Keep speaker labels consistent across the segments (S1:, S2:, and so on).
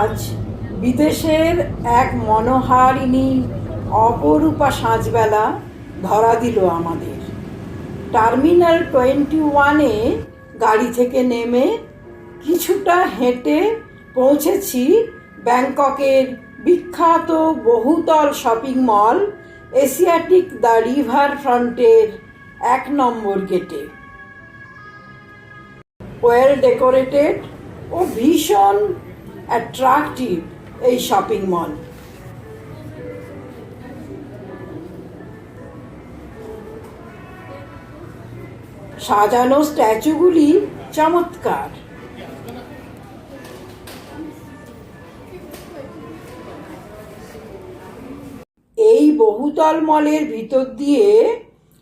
S1: আজ বিদেশের এক মনোহারিণী অপরূপা সাঁজবেলা ধরা দিল আমাদের। টার্মিনাল টোয়েন্টি ওয়ানে গাড়ি থেকে নেমে কিছুটা হেঁটে পৌঁছেছি ব্যাংককের বিখ্যাত বহুতল shopping mall Asiatique the river ফ্রন্টের এক নম্বর গেটে। ওয়েল ডেকোরেটেড ও ভীষণ অ্যাট্রাকটিভ এই শপিং মল সাজানো স্ট্যাচুগুলি চমৎকার। এই বহুতল মলের ভিতর দিয়ে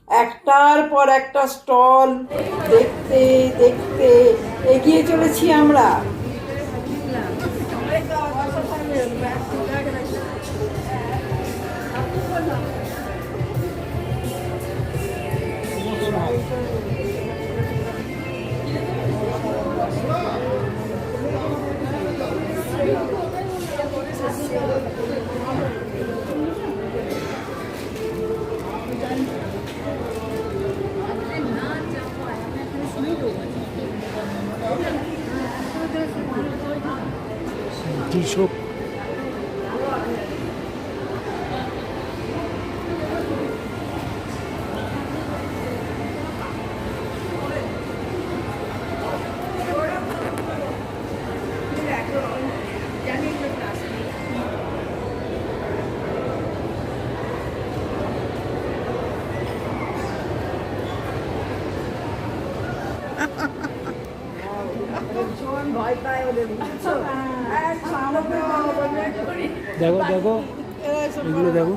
S1: একটার পর একটা স্টল দেখতে দেখতে এগিয়ে চলেছি আমরা।
S2: ティショッ
S3: プ দেখো দেখো। এগুলো দেখো।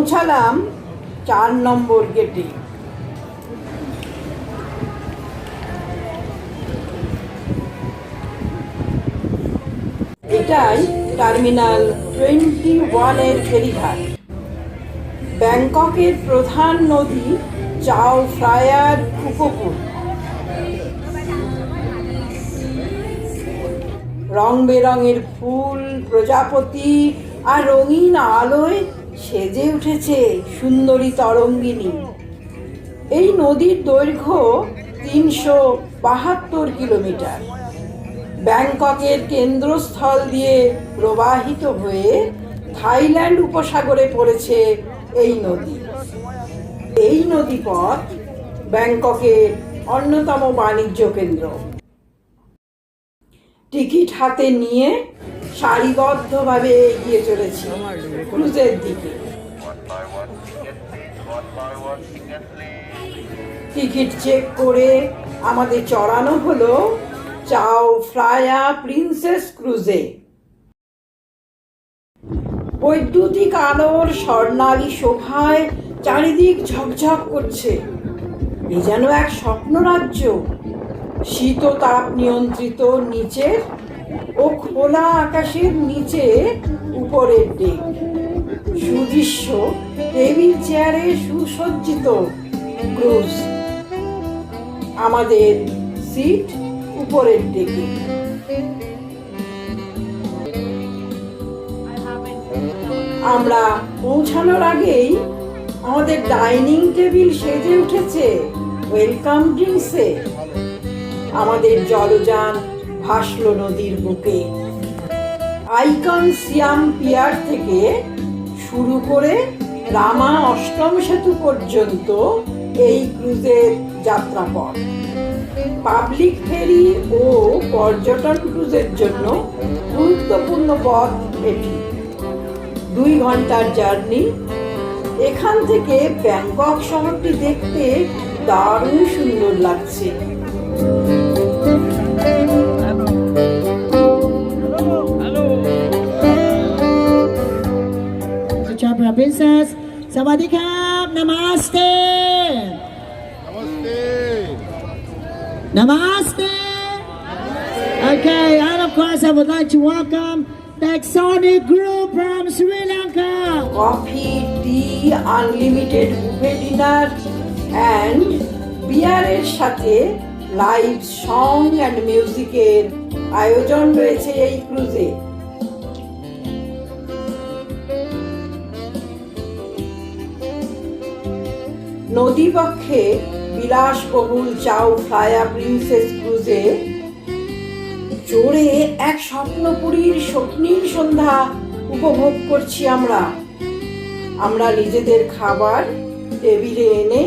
S1: পৌঁছালাম চার নম্বর গেটে এটাই টার্মিনাল টোয়েন্টি ওয়ানের ফেরিঘাট। ব্যাংককের প্রধান নদী চাও ফ্রায়ার উপকূল। রং বেরঙের ফুল, প্রজাপতি আর রঙিন আলোয় সেজে উঠেছে সুন্দরী তরঙ্গিনী। এই নদীর দৈর্ঘ্য তিনশো বাহাত্তর কিলোমিটার। ব্যাংককের কেন্দ্রস্থল দিয়ে প্রবাহিত হয়ে থাইল্যান্ড উপসাগরে পড়েছে এই নদী। এই নদীপথ ব্যাংককের অন্যতম বাণিজ্য কেন্দ্র। টিকিট হাতে নিয়ে সারিবদ্ধভাবে এগিয়ে চলেছি ক্রুজের দিকে. টিকিট চেক করে আমাদের চড়ানো হলো চাও ফ্রায়া প্রিন্সেস ক্রুজে। বৈদ্যুতিক আলোর স্বর্ণালী শোভায় চারিদিক ঝকঝক করছে। এ যেন এক স্বপ্নরাজ্য। শীত তাপ নিয়ন্ত্রিত নিচের ও খোলা আকাশের নিচে উপরের ডেক সুদৃশ্য টেবিল চেয়ারে সুসজ্জিত ক্রুজ। আমাদের সিট উপরের দিকে। আমরা পৌঁছানোর আগেই আমাদের ডাইনিং টেবিল সেজে উঠেছে। ওয়েলকাম ড্রিঙ্কসে। আমাদের জলযান ভাসল নদীর বুকে। আইকন সিয়াম পিয়ার থেকে শুরু করে রামা অষ্টম সেতু পর্যন্ত এই ক্রুজের যাত্রাপথ। পাবলিক ফেরি ও পর্যটন ক্রুজের জন্য গুরুত্বপূর্ণ পথ এটি। দুই ঘণ্টার জার্নি। এখান থেকে ব্যাংকক শহরটি দেখতে দারুণ সুন্দর লাগছে।
S4: princess. Sawadikap, namaste.
S3: Namaste. Namaste. Okay, and of course, I would like to welcome the Exonic Group from Sri Lanka.
S1: Coffee, tea, unlimited buffet dinner, and beer এর সাথে লাইভ সং অ্যান্ড মিউজিকের আয়োজন রয়েছে এই ক্রুজে নদীপক্ষে বিলাসবহুল চাও ফ্লায়া প্রিন্সেস ক্রুজে চড়ে এক স্বপ্নপুরীর স্বপ্নীল সন্ধ্যা উপভোগ করছি আমরা। আমরা নিজেদের খাবার টেবিলে এনে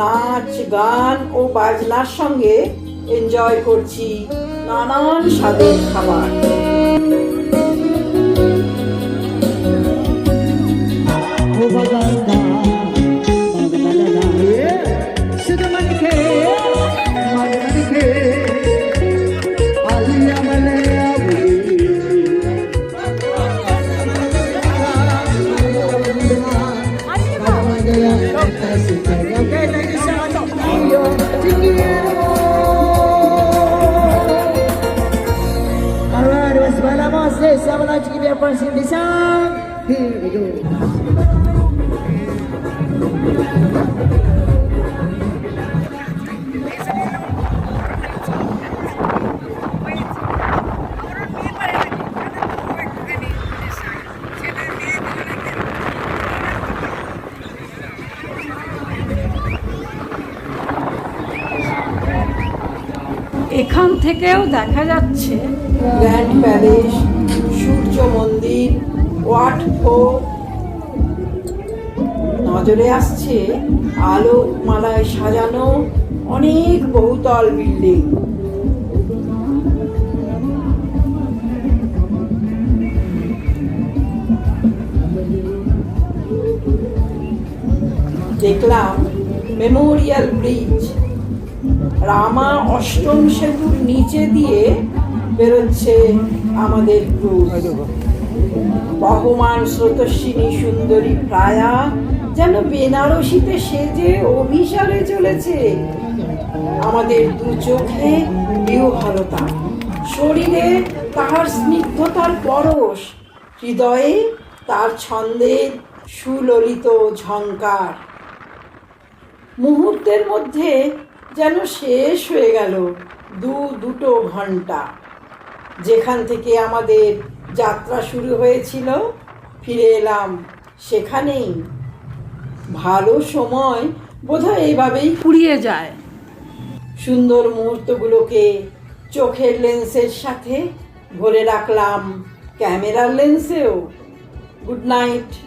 S1: নাচ গান ও বাজনার সঙ্গে এনজয় করছি নানান স্বাদের খাবার।
S3: Okay, first in this song. Here we go.
S4: এখান থেকেও দেখা যাচ্ছে
S1: গ্র্যান্ড প্যালেস সূর্য মন্দির ওয়াট ফোর্ট নজরে আসছে আলো মালায় সাজানো অনেক বহুতল বিল্ডিং। দেখলাম মেমোরিয়াল ব্রিজ। রামা অষ্টম সেতুর নিচে দিয়ে বেরোচ্ছে আমাদের বহমান স্রোতস্বিনী সুন্দরী প্রায়া, যেন বেনারসিতে সেজে অভিসারে চলেছে। আমাদের দু চোখে বিহ্বলতা। শরীরে তাহার স্নিগ্ধতার পরশ, হৃদয়ে তার ছন্দের সুললিত ঝঙ্কার মুহূর্তের মধ্যে যেন শেষ হয়ে গেল দু দুটো ঘণ্টা যেখান থেকে আমাদের যাত্রা শুরু হয়েছিল, ফিরে এলাম সেখানেই। ভালো সময় বোধহয় এইভাবেই
S4: পুড়িয়ে যায়।
S1: সুন্দর মুহূর্তগুলোকে চোখের লেন্সের সাথে ভরে রাখলাম ক্যামেরার লেন্সেও। Good night.